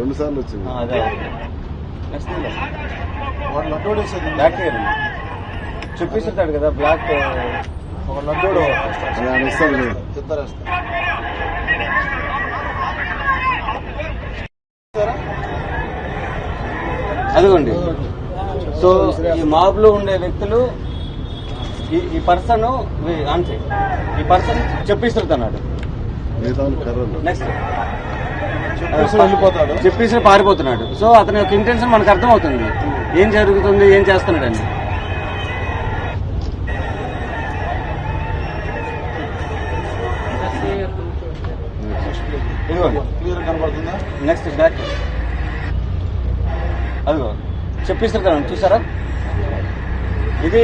రెండు సార్లు వచ్చింది. అదే. నెక్స్ట్ వాడు లడ్డోడు వేసేది బ్లాక్ హెయిర్ చూపిస్తుంటాడు కదా బ్లాక్ ఒక లడ్డోడు. ఇద్దరు అదిగోండి. సో ఈ మాబ్లో ఉండే వ్యక్తులు ఈ ఈ పర్సన్ అంటే ఈ పర్సన్ చెప్పిస్తున్నాడు నెక్స్ట్ వెళ్ళిపోతాడు. చెప్పేసి పారిపోతున్నాడు. సో అతని యొక్క ఇంటెన్షన్ మనకు అర్థమవుతుంది. ఏం జరుగుతుంది ఏం చేస్తున్నాడని. క్లియర్ కనబడుతుందా నెక్స్ట్ బ్యాక్ అదిగో చెప్పిస్తున్నాను చూసారా? ఇది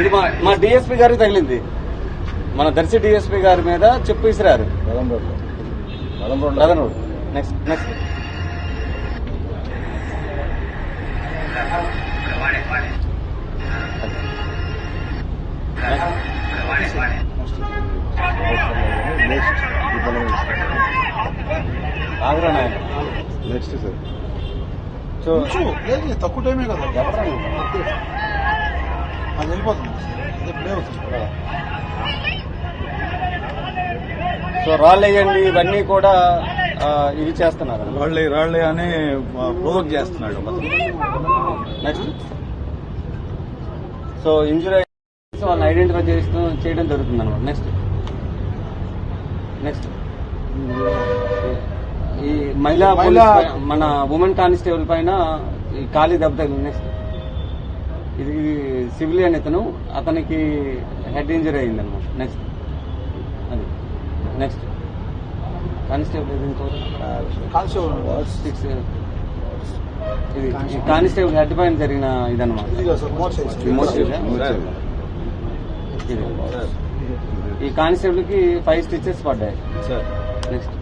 ఇది మా మా డిఎస్పీ గారికి తగిలింది. మన దర్శి డిఎస్పీ గారి మీద చెప్పు రదన్ రోడ్ నెక్స్ట్ నెక్స్ట్ ఆగ్రా నాయన. నెక్స్ట్ సార్ సో తక్కువ టైమే కదా? అది వెళ్ళిపోతుంది. అదే ప్లే అవుతుంది సో రాళ్ళు వేయండి ఇవన్నీ కూడా ఇవి చేస్తున్నారు రాళ్ళే రాళ్ళే అని ప్రొవోక్ చేస్తున్నాడు నెక్స్ట్. సో ఇంజురీ వాళ్ళని ఐడెంటిఫై చేస్తూ చేయడం జరుగుతుంది అనమాట నెక్స్ట్. నెక్స్ట్. ఈ మహిళా మన ఉమెన్ కానిస్టేబుల్ పైన ఈ ఖాళీ దెబ్బ తగిలింది. నెక్స్ట్. ఇది సివిలియన్ ఇతను. అతనికి హెడ్ ఇంజరీ అయింది అనమాట next. Next constable constable six ఇది ఈ కానిస్టేబుల్. హెడ్ పైన జరిగిన ఇదన్నమాట. ఈ మోర్ సైజ్. వచ్చేది. ఇది. ఈ కానిస్టేబుల్కి ఫైవ్ స్టిచెస్ పడ్డాయి. సార్. నెక్స్ట్